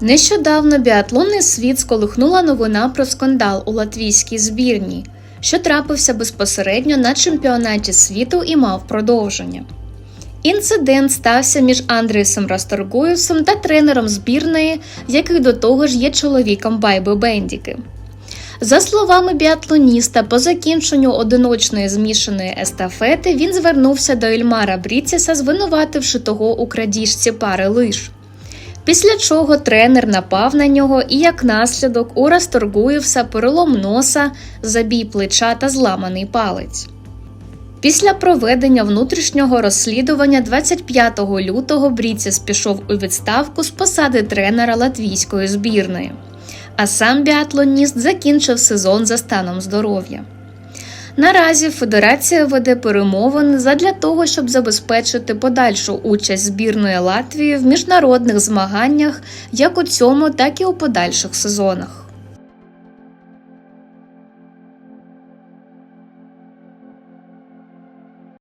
Нещодавно біатлонний світ сколихнула новина про скандал у латвійській збірній, що трапився безпосередньо на чемпіонаті світу і мав продовження. Інцидент стався між Андрієсом Расторгуєвсом та тренером збірної, який до того ж є чоловіком Байби Бендіки. За словами біатлоніста, по закінченню одиночної змішаної естафети він звернувся до Ільмара Бріціса, звинувативши того у крадіжці пари лиш. Після чого тренер напав на нього і як наслідок у Расторгуєвса перелом носа, забій плеча та зламаний палець. Після проведення внутрішнього розслідування 25 лютого Бріціс пішов у відставку з посади тренера латвійської збірної, а сам біатлоніст закінчив сезон за станом здоров'я. Наразі федерація веде перемовини задля того, щоб забезпечити подальшу участь збірної Латвії в міжнародних змаганнях як у цьому, так і у подальших сезонах.